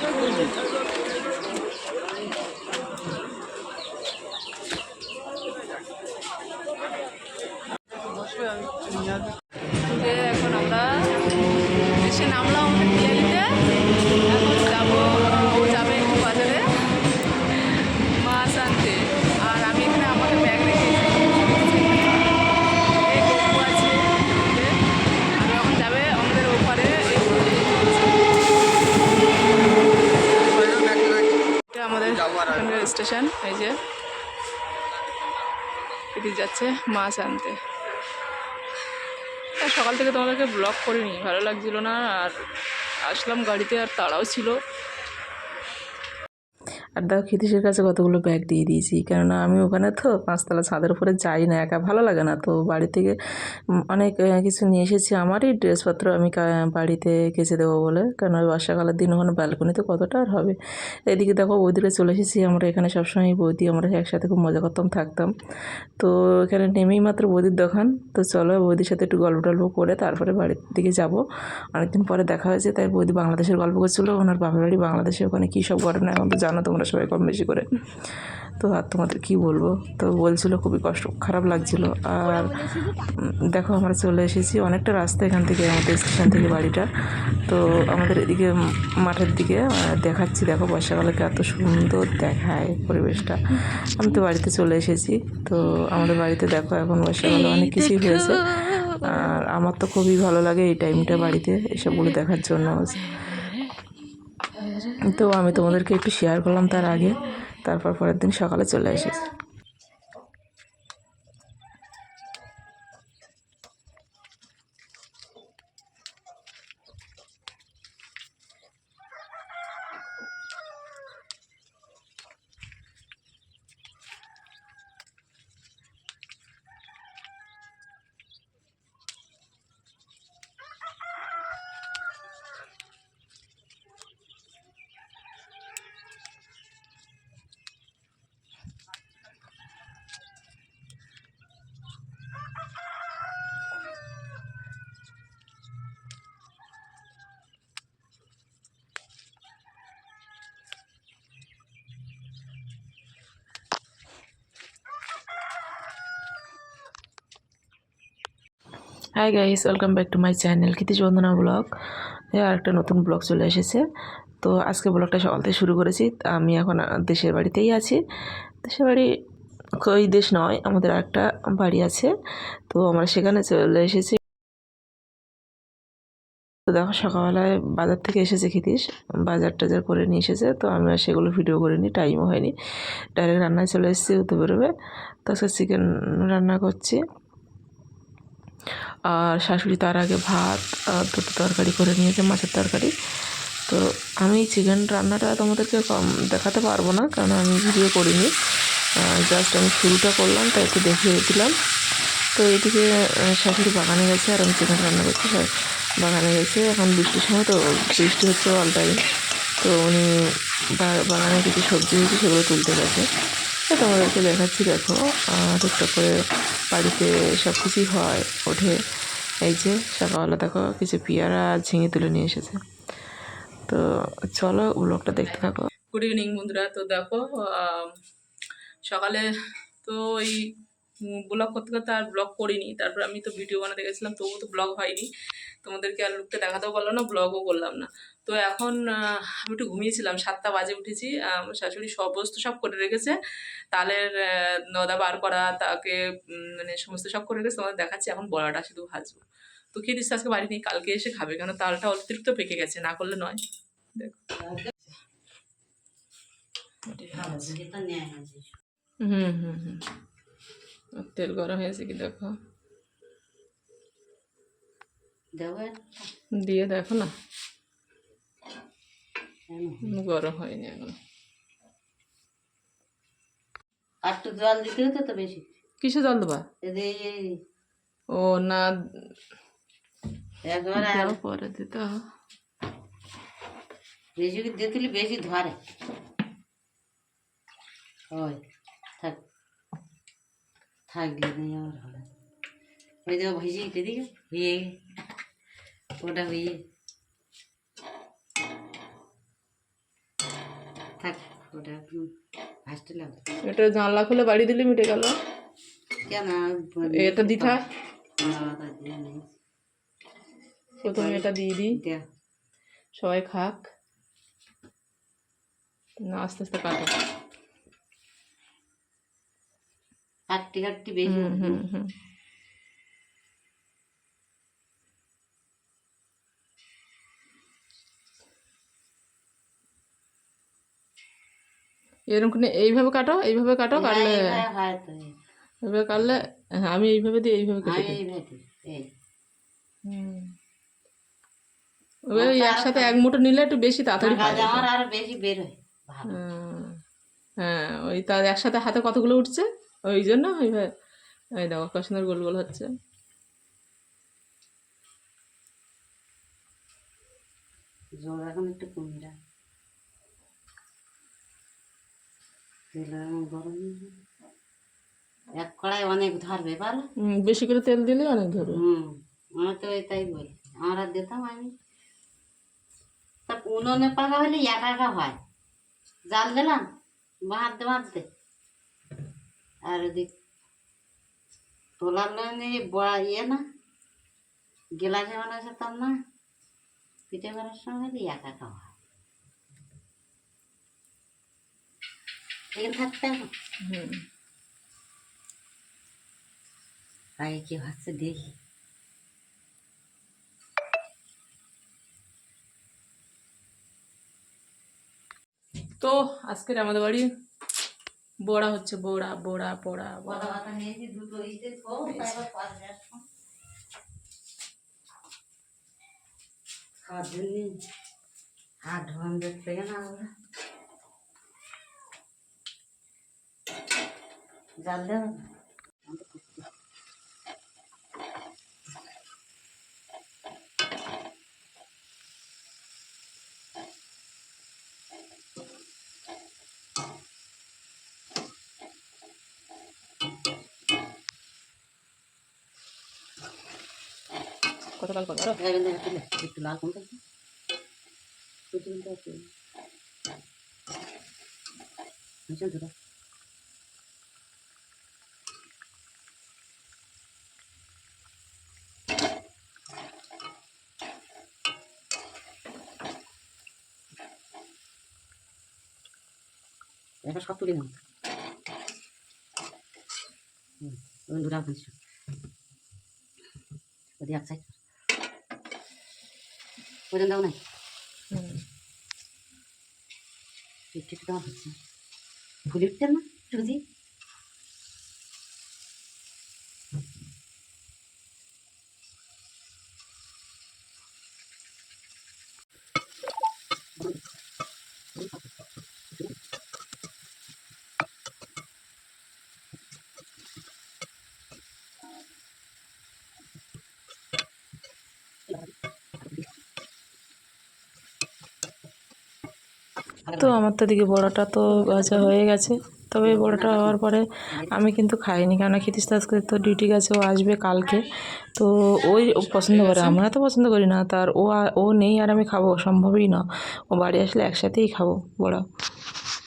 どうぞ。এখানকার station, এই যে। এদিকে যাচ্ছে মাছ আনতে। সকাল থেকে তোমাদেরকে ব্লক করিনি, ভালো লাগছিল না, আর আসলাম গাড়িতে আর তাড়াও ছিল। আর দেখো ক্ষিতিশের কাছে কতগুলো ব্যাগ দিয়ে দিয়েছি। কেননা আমি ওখানে তো পাঁচতলা ছাদের উপরে যাই না, একা ভালো লাগে না। তো বাড়ি থেকে অনেক কিছু নিয়ে এসেছি। আমারই ড্রেসপত্র আমি বাড়িতে কেচে দেবো বলে। কেন ওই বর্ষাকালের দিন ওখানে ব্যালকনিতে কতটা আর হবে। এদিকে দেখো বৌদিরা চলে এসেছি। আমরা এখানে সবসময় বৌদি, আমরা একসাথে খুব মজা করতাম, থাকতাম। তো এখানে নেমেই মাত্র বৌদির দোকান। তো চলো বৌদির সাথে একটু গল্প টল্প করে তারপরে বাড়ির দিকে যাব। অনেকদিন পরে দেখা হয়েছে, তাই বৌদি বাংলাদেশের গল্প করছিল। ওনার বাপের বাড়ি বাংলাদেশে। ওখানে কী সব ঘটনা এখন তো জানো তোমরা সবাই কম বেশি করে। তো আর তোমাদের কী বলব? তো বলছিল খুবই কষ্ট খারাপ লাগছিল। আর দেখো আমরা চলে এসেছি অনেকটা রাস্তা এখান থেকে আমাদের স্টেশন থেকে বাড়িটা। তো আমাদের এদিকে মাঠের দিকে দেখাচ্ছি। দেখো বর্ষাকালকে এত সুন্দর দেখায় পরিবেশটা। আমি তো বাড়িতে চলে এসেছি। তো আমাদের বাড়িতে দেখো এখন বর্ষাকালে অনেক কিছুই হয়েছে। আর আমার তো খুবই ভালো লাগে এই টাইমটা বাড়িতে এসবগুলো দেখার জন্য। তো আমি তোমাদেরকে একটু শেয়ার করলাম তার আগে। তারপর পরের দিন সকালে চলে এসেছি। Hi guys welcome back to my channel Kritish Bandana vlog আর একটা নতুন ব্লগ চলে এসেছে। তো আজকে ব্লগটা সকাল থেকে শুরু করেছি। আমি এখন দেশের বাড়িতেই আছি। দেশের বাড়ি ওই দেশ নয়, আমাদের একটা বাড়ি আছে। তো আমরা সেখানে চলে এসেছি। তো দেখো সকালবেলায় বাজার থেকে এসেছে খিতিস বাজার টাজার করে নিয়ে এসেছে। তো আমি আর সেগুলো ভিডিও করিনি টাইমও হয়নি। ডাইরেক্ট রান্নায় চলে এসেছি তো বেরোবে। তো আজকে চিকেন রান্না করছি। আর শাশুড়ি তার আগে ভাত দুটো তরকারি করে নিয়েছে, মাছের তরকারি। তো আমি চিকেন রান্নাটা তোমাদেরকে কম দেখাতে পারব না, কারণ আমি ভিডিও করিনি। জাস্ট আমি শুরুটা করলাম, তাই একটু দেখিয়ে দিলাম। তো এইদিকে শাশুড়ি বাগানে গেছে, আর আমি চিকেন রান্না করছি। সা- বাগানে গেছে, এখন বৃষ্টির সময় তো বৃষ্টি হচ্ছে অল টাইম তো উনি বাগানে কিছু সবজি হয়েছে, সেগুলো তুলতে গেছে। তো তোমাদেরকে দেখাচ্ছি, দেখো। টুকটাক করে বাড়িতে সব কিছুই হয়, ওঠে। এই যে, সকালবেলা দেখো, কিছু পেয়ারা আর ঝিঙে তুলে নিয়ে এসেছে। তো চলো ব্লগটা দেখতে থাকো। গুড ইভিনিং বন্ধুরা। তো দেখো সকালে তো ওই ব্লগ করতে করতে আর ব্লগ করিনি। তারপর আমি তো ভিডিও বানাতে গেছিলাম তবুও তো ব্লগ হয়নি। তোমাদেরকে আর লুকটা দেখাতেও পারলাম না ব্লগও করলাম না। তো এখন আমি একটু ঘুমিয়েছিলাম সাতটা বাজে উঠেছি। আমার শাশুড়ি সব বস্তু সব করে রেখেছে। তালের নদা বার করা তাকে মানে সমস্ত সব করে রেখেছে। তোমাদের দেখাচ্ছি এখন বড়াটা শুধু ভাজবো। তো খেয়ে দিচ্ছে আজকে বাড়ি নেই কালকে এসে খাবে। কেন তালটা অতিরিক্ত পেকে গেছে না করলে নয়। দেখো। হুম হুম হুম। আর তেল গরম হয়েছে কি দেখো? দিয়ে দেখো না। গরম হয়নি এখন। আর জল দিতে হতো তো বেশি। কিসে জল দেবা? ও না একবার আর দাও পরে দিতে। বেশি দিলে বেশি ধরে। থাক থাকলে নেই আর হবে। ওই দেখো ভেজে দিকে হয়ে। ওটা হয়ে। থাক ওটা ফার্স্টে লাগবে। এটা জানলা খুলে বাড়ি দিলে মিটে গেল। কেন? এটা দিয়ে প্রথমে এটা দিয়ে দিই। সবাই খাক। না আস্তে আস্তে কাটো। কাটতে কাটতে বেশি এরকম করে এইভাবে কাটো এইভাবে কাটো কাটলে এইভাবে কাটলে হ্যাঁ আমি এইভাবে দিই এইভাবে কেটে দিই। ওই একসাথে এক মুঠো নিলে একটু বেশি তাড়াতাড়ি আমার। আরও বেশি বের হয় হ্যাঁ ওই তার একসাথে হাতে কতগুলো উঠছে? ওই জন্য ওইভাবে ওই দেখো কত সুন্দর গোল গোল হচ্ছে এখন একটু কমে যাবে। এক কড়াই অনেক ধরবে হুম, বেশি করে তেল দিলে অনেক ধরবে। হুম আমরা তো তাই বলি। আমরা দিতাম আমি। তা উনুনে পাকা হলে একা একা হয়। জাল দিলাম বাঁধতে বাঁধতে আর ওদিক তোলার বড়া ইয়ে না গেলাসে মনে যেতাম না পিঠে করার সময় হলে একা এখানে থাকতে। হুম। আগে কি হচ্ছে দেখি। তো আজকের আমাদের বাড়ি বড়া হচ্ছে বড়া বড়া বড়া বড়া। হাত ধোয়ান দেখতে না আমরা। জাল কত লাল করো এখান থেকে তুলে একটু লাল তো এটা সব তুলে নাও। হুম, ওই দূরে আনছি এক সাইড ওজন দাও নাই হুম। একটু একটু দেওয়া হচ্ছে ভুলে উঠতেন না সুজি তো আমার তো দিকে বড়াটা তো ভাজা হয়ে গেছে। তবে বড়াটা হওয়ার পরে আমি কিন্তু খাইনি, কেননা ক্ষিতিশ আজকে তো ডিউটি গেছে, ও আসবে কালকে। তো ওই পছন্দ করে, আমরা তো পছন্দ করি না, তার ও ও নেই আর আমি খাব, সম্ভবই না। ও বাড়ি আসলে একসাথেই খাব বড়া।